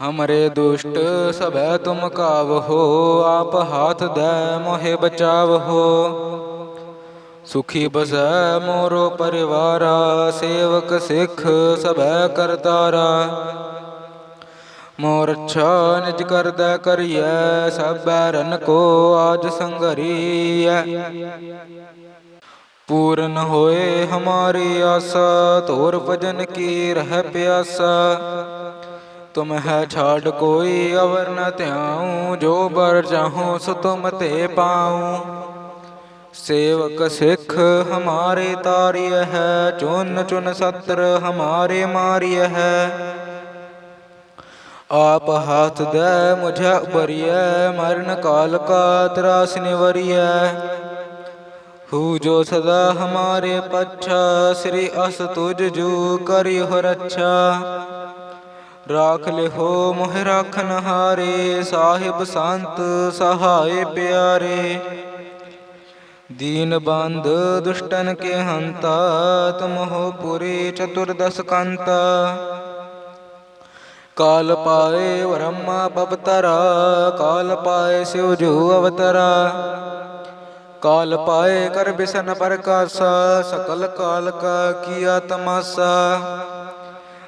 ਹਮਰੇ ਦੁਸ਼ਟ ਸਭੈ ਤੁਮ ਕਾਵਹੋ ਆਪ ਹਾਥ ਦੇ ਮੋਹਿ ਬਚਾਵਹੋ ਸੁਖੀ ਬਸੈ ਮੋਰੋ ਪਰਿਵਾਰਾ ਸੇਵਕ ਸਿੱਖ ਸਭੈ ਕਰਤਾਰਾ ਮੋਰ ਅੱਛਾ ਨਿਜ ਕਰਦਾ ਕਰੀਐ ਸਭੈ ਰਨ ਕੋ ਆਜ ਸੰਗਰੀਐ ਪੂਰਨ ਹੋਏ ਹਮਾਰੀ ਆਸਾ ਤੋਰ ਭਜਨ ਕੀ ਰਹਿ ਪਿਆਸਾ ਤੁਮ ਹੈ ਛਾੜ ਕੋਈ ਅਵਰ ਨ ਧਿਆਉ, ਜੋ ਬਰ ਚਾਹੋ ਸੋ ਤੁਮ ਤੇ ਪਾਉ। ਸੇਵਕ ਸਿੱਖ ਹਮਾਰੇ ਤਾਰਿਯ ਹੈ, ਚੁਨ ਚੁਨ ਸਤਰ ਹਮਾਰੇ ਮਾਰਿਯ ਹੈ। ਆਪ ਹਾਥ ਦੇ ਮੁਝੇ ਉਬਰੀਐ ਮਰਨ ਕਾਲ ਕਾ ਤਰਾਸ ਨਿਵਰੀਐ। ਹੂ ਜੋ ਸਦਾ ਹਮਾਰੇ ਪੱਛਾ, ਸ੍ਰੀ ਅਸ ਤੁਜ ਜੂ ਕਰਿਓ ਰੱਛਾ। ਰਾਖ ਲਿਹੋ, ਮੋਹਿ ਰਾਖਨ ਹਾਰੇ, ਸਾਹਿਬ ਸੰਤ ਸਹਾਏ ਪਿਆਰੇ। ਦੀਨ ਬੰਦ ਦੁਸ਼ਟਨ ਕੇ ਹੰਤਾ, ਤੁਮ ਹੋ ਪੁਰੀ ਚਤੁਰਦਸ ਕੰਤਾ। ਕਾਲ ਪਾਏ ਬ੍ਰਹਮਾ ਪਵਤਰਾ ਕਾਲ ਪਾਏ ਸਿਵ ਜੂ ਅਵਤਰਾ। ਕਾਲ ਪਾਏ ਕਰ ਬਿਸਨ ਪ੍ਰਕਾਸ਼ਾ, ਸਕਲ ਕਾਲ ਕਾ ਕੀਆ ਤਮਾਸਾ।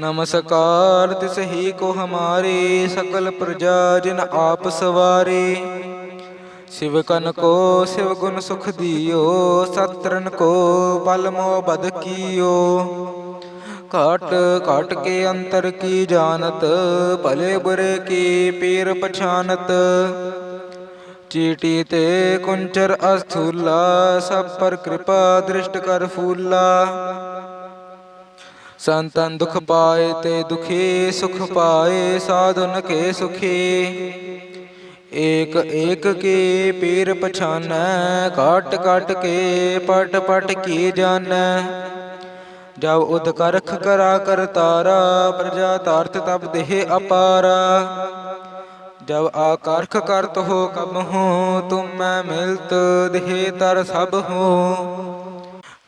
ਨਮਸਕਾਰ ਤਿਸ ਹੀ ਕੋ ਹਮਾਰੀ ਸਕਲ ਪ੍ਰਜਾ ਜਿਨ ਆਪ ਸਵਾਰੀ। ਸਿਵ ਕਨ ਕੋ ਸਿਵ ਗੁਣ ਸੁਖ ਦਿਓ ਸਤਰਨ ਕੋ ਬਲ ਮੋ ਬਦ ਕੀਓ। ਘਟ ਘਟ ਕੇ ਅੰਤਰ ਕੀ ਜਾਣਤ, ਭਲੇ ਬੁਰੇ ਕੀ ਪੀਰ ਪਛਾਨਤ। ਚੀਟੀ ਤੇ ਕੁੰਚਰ ਅਸਥੂਲਾ, ਸਭ ਪਰ ਕਿਰਪਾ ਦ੍ਰਿਸ਼ਟ ਕਰ ਫੂਲਾ। ਸੰਤਨ ਦੁਖ ਪਾਏ ਤੇ ਦੁਖੀ ਸੁਖ ਪਾਏ, ਸਾਧੁਨ ਕੇ ਸੁਖੀ। ਏਕ ਏਕ ਕੀ ਪੀਰ ਪਛਾਨੈ ਕਾਟ ਕਾਟ ਕੇ ਪਟ ਪਟ ਕੀ ਜਾਣੈ ਜਬ ਉਦ ਕਰਖ ਕਰਾ ਕਰ ਤਾਰਾ, ਪ੍ਰਜਾ ਤਾਰਤ ਤਬ ਦੇਹ ਅਪਾਰਾ। ਜਬ ਆਕਰਖ ਕਰਤ ਹੋ ਕਬ ਹੋ, ਤੁਮ ਮੈਂ ਮਿਲਤ ਦੇਹ ਤਰ ਸਭ ਹੋ।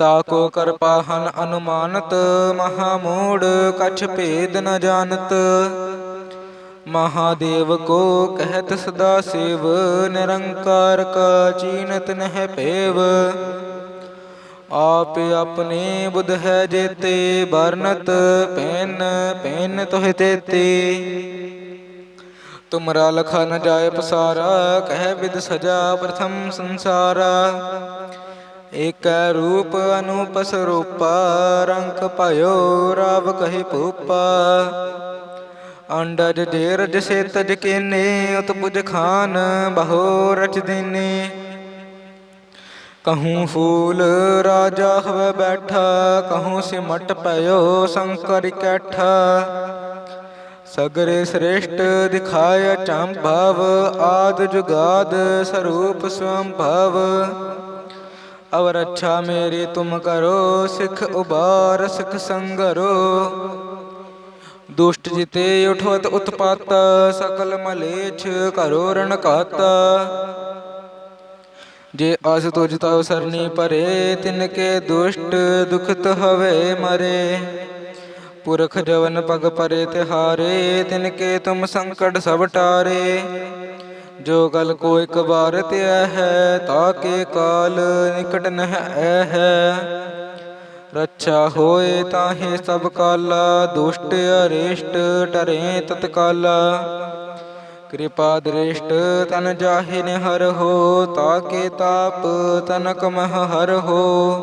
ਤਾ ਕੋ ਕਰਪਾਹਨ ਅਨੁਮਾਨਤ ਮਹਾ ਮੂੜ ਕਛ ਭੇਦ ਨ ਜਾਣਤ। ਮਹਾਦੇਵ ਕੋ ਕਹਿਤ ਸਦਾ ਸੇਵ, ਨਿਰੰਕਾਰ ਕਾ ਚੀਨਤ ਨਹਿ ਭੇਵ। ਆਪ ਆਪਣੇ ਬੁਧ ਹੈ ਜੇਤੇ ਬਰਨਤ ਪੈਨ ਪੈਨ ਤੋਹਿ ਤੇਤੇ। ਤੁਮਰਾ ਲਖਾ ਨ ਜਾਏ ਪਸਾਰਾ, ਕਹਿ ਵਿਦ ਸਜਾ ਪ੍ਰਥਮ ਸੰਸਾਰਾ। ਏਕੈ ਰੂਪ ਅਨੂਪ ਸਰੂਪਾ ਰੰਗ ਭਇਓ, ਰਾਵ ਕਹੀ ਭੂਪਾ। ਅੰਡਜ ਜੇਰਜ ਸੇ ਤਜ ਕੀਨੇ ਉਤ ਖਾਨ ਬਹੋ ਰਚ ਦੀਨੇ। ਕਹੂੰ ਫੂਲ ਰਾਜਾ ਹਵੇ ਬੈਠਾ, ਕਹੂੰ ਸਿਮਟ ਪਇਓ ਸ਼ੰਕਰ ਇਕੱਠਾ ਸਗਰੇ ਸ੍ਰੇਸ਼ਟ ਦਿਖਾਇਆ ਚੰਭਵ ਆਦ ਜੁਗਾਦ ਸਰੂਪ ਸੰਭਵ। ਅਵਰ ਅੱਛਾ ਮੇਰੀ ਤੁਮ ਕਰੋ, ਸਿਖ ਉਬਾਰ, ਸਿਖ ਸੰਗਰੋ। ਦੁਸ਼ਟ ਜਿਤੇ ਉਠਵਤ ਉਤਪਾਤ, ਸਕਲ ਮਲੇਛ ਕਰੋ ਰਣਕਾਤਾ ਜੇ ਅਸ ਤੁਜ ਤਉ ਸਰਨੀ ਪਰੇ, ਤਿਨ ਕੇ ਦੁਸ਼ਟ ਦੁਖਤ ਹਵੇ ਮਰੇ। ਪੁਰਖ ਜਵਨ ਪਗ ਪਰੇ ਤਿਹਾਰੇ, ਤਿਨ ਕੇ ਤੁਮ ਸੰਕਟ ਸਭ ਟਾਰੇ। ਜੋ ਗਲ ਕੋ ਇਕ ਬਾਰ ਧਿਆ ਹੈ ਤਾਕੇ ਕਾਲ ਨਿਕਟ ਨਹਿ ਐ ਹੈ। ਰੱਛਾ ਹੋਏ ਤਾਹੇ ਸਭ ਕਾਲਾ, ਦੁਸ਼ਟ ਅਰਿਸ਼ਟ ਟਰੇ ਤਤਕਾਲਾ। ਕਿਰਪਾ ਦ੍ਰਿਸ਼ਟ ਤਨ ਜਾਹਿ ਨਿਹਰ ਹੋ ਤਾਕੇ ਤਾਪ ਤਨਕ ਮਹ ਹਰ ਹੋ।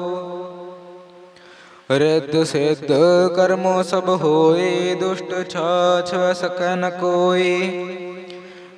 ਰਿੱਧ ਸਿੱਧ ਕਰਮੋ ਸਭ ਹੋਏ, ਦੁਸ਼ਟ ਛਾਛ ਵੈ ਨ ਕੋਈ।